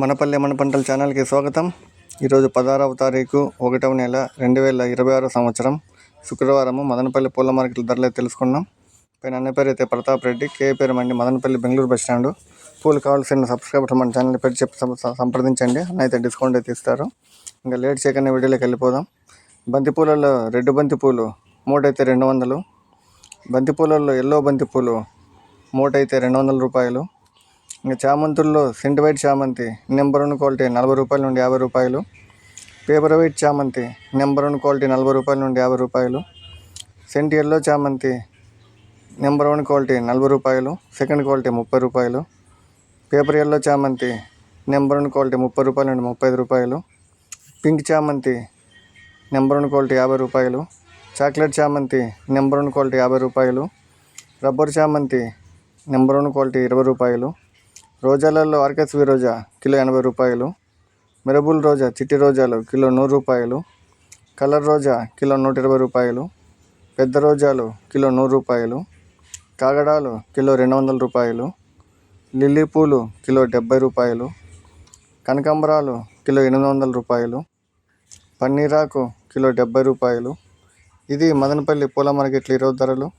మనపల్లె మన పంటల ఛానల్కి స్వాగతం. ఈరోజు పదహారవ తారీఖు ఒకటవ నెల రెండు వేల ఇరవై ఆరో సంవత్సరం. శుక్రవారము మదనపల్లి పూల మార్కెట్ ధరలు తెలుసుకున్నాం. పైన అన్న పేరు అయితే ప్రతాప్ రెడ్డి కే పేరు మండి మదనపల్లి బెంగళూరు బస్ స్టాండ్. పూలు కావాల్సిన సబ్స్క్రైబర్ మన ఛానల్ పేరు చెప్పి సంప్రదించండి. అన్న అయితే డిస్కౌంట్ అయితే ఇస్తారు. ఇంకా లేట్ చేయకుండా వీడియోలోకి వెళ్ళిపోదాం. బంతిపూలలో రెడ్ బంతిపూలు మూట అయితే రెండు వందలు. బంతిపూలలో ఎల్లో బంతిపూలు మూటైతే మూట అయితే రెండు వందల రూపాయలు. ఇంకా చామంతుల్లో సెంట్ వైట్ చామంతి నెంబర్ వన్ క్వాలిటీ నలభై రూపాయల నుండి యాభై రూపాయలు. పేపర్ వైట్ చామంతి నెంబర్ వన్ క్వాలిటీ నలభై రూపాయల నుండి యాభై రూపాయలు. సెంట్ ఎల్లో చామంతి నెంబర్ వన్ క్వాలిటీ నలభై రూపాయలు. సెకండ్ క్వాలిటీ ముప్పై రూపాయలు. పేపర్ ఎల్లో చామంతి నెంబర్ వన్ క్వాలిటీ ముప్పై రూపాయల నుండి ముప్పై ఐదు రూపాయలు. పింక్ చామంతి నెంబర్ వన్ క్వాలిటీ యాభై రూపాయలు. చాక్లెట్ చామంతి నెంబర్ వన్ క్వాలిటీ యాభై రూపాయలు. రబ్బర్ చామంతి నెంబర్ వన్ క్వాలిటీ ఇరవై రూపాయలు. రోజాలలో ఆర్కెస్వి రోజా కిలో ఎనభై రూపాయలు. మిరబుల్ రోజా చిట్టి రోజాలు కిలో నూరు రూపాయలు. కలర్ రోజా కిలో నూట ఇరవై రూపాయలు. పెద్ద రోజాలు కిలో నూరు రూపాయలు. కాగడాలు కిలో రెండు వందల రూపాయలు. లిల్లీ పూలు కిలో డెబ్బై రూపాయలు. కనకాంబరాలు కిలో ఎనిమిది వందల రూపాయలు. పన్నీరాకు కిలో డెబ్బై రూపాయలు. ఇది మదనపల్లి పూల మార్కెట్లు ఈరోజు ధరలు.